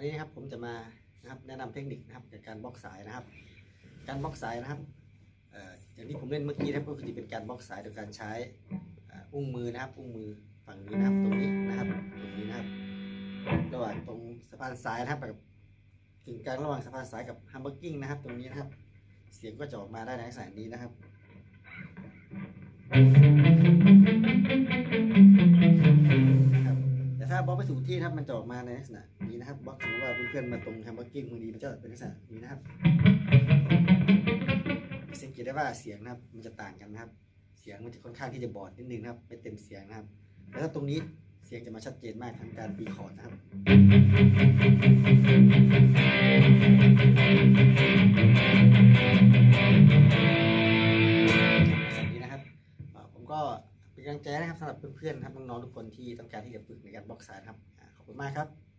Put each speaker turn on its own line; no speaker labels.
ันนี้ครับผมจะมาแนะนำเทคนิคนะครับในการบล็อกสายนะครับ การบล็อกสายนะครับอย่างที่ผมเล่นเมื่อกี้นะครับก็คือจะเป็นการบล็อกสายโดยการใช้อ,อุ้งมือนะครับอุ้งมือฝั่งนี้นะครับตรงนี้นะครับตรงนี้นะครับระหว่างตรงสะพานสายนะครับกับกึ่งกลางระหว่างสะพานสายกับฮัมเบอร์กิ้งนะครับ ตรงนี้นะครับ เสียงก็จะออกมาได้ในลักษณะนี้นะครับนะครับ กไม่ถูกที่นะครับมันจะออกมาในลักษณะนี้นะครับบล็อกสมมติว่าเพื่อนๆมาตรงแฮมเบอร์กิ้งพอดีมันจะเป็นลักษณะนี้นะครับสังเกตได้ว่าเสียงนะครับ มันจะต่างกันนะครับ เสียงมันจะค่อนข้างที่จะบอดนิดนึงนะครับ ไม่เต็มเสียงนะครับ แล้วถ้าตรงนี้เสียงจะมาชัดเจนมากทั้งการปีคอร์ดนะครับ เป็นกำลังใจนะครับสำหรับเพื่อนๆนะครับน้องๆทุกคนที่ต้องการที่จะฝึกในการบล็อกสายนะครับขอบคุณมากครับ